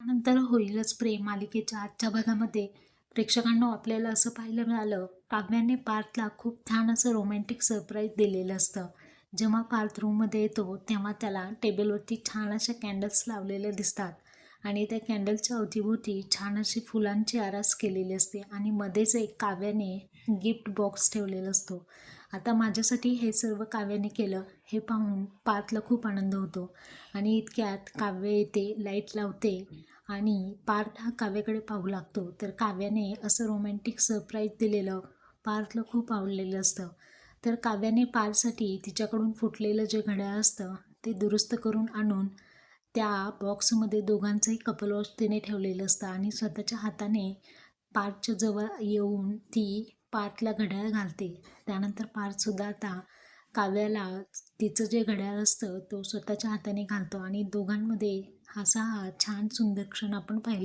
त्यानंतर होईलच प्रेम मालिकेच्या आजच्या भागामध्ये. प्रेक्षकांना आपल्याला असं पाहायला मिळालं काव्याने पार्थला खूप छान असं रोमॅन्टिक सरप्राईज दिलेलं असतं. जेव्हा पार्थ रूममध्ये येतो तेव्हा त्याला टेबलवरती छान अशा कॅन्डल्स लावलेले दिसतात. आणि त्या कॅन्डलच्या अवतीभोवती छान अशी फुलांची आरास केलेली असते आणि मध्येच एक काव्याने गिफ्ट बॉक्स ठेवलेला असतो. आता माझ्यासाठी हे सर्व काव्याने केलं हे पाहून पार्थला खूप आनंद होतो. आणि इतक्यात काव्य येते लाइट लावते आणि पार्थ हा काव्याकडे पाहू लागतो. तर काव्याने असं रोमॅन्टिक सरप्राईज दिलेलं पार्थला खूप आवडलेलं असतं. तर काव्याने पारसाठी तिच्याकडून फुटलेलं जे घड्याळ असतं ते दुरुस्त करून आणून त्या बॉक्समध्ये दोघांचंही कपल वॉश तिने ठेवलेलं असतं आणि स्वतःच्या हाताने पार्थच्या जवळ येऊन ती पार्थला घड्याळ घालते. त्यानंतर पार्थसुद्धा आता काव्याला तिचं जे घड्याळ असतं तो स्वतःच्या हाताने घालतो आणि दोघांमध्ये असा हा छान सुंदर क्षण आपण पाहिला.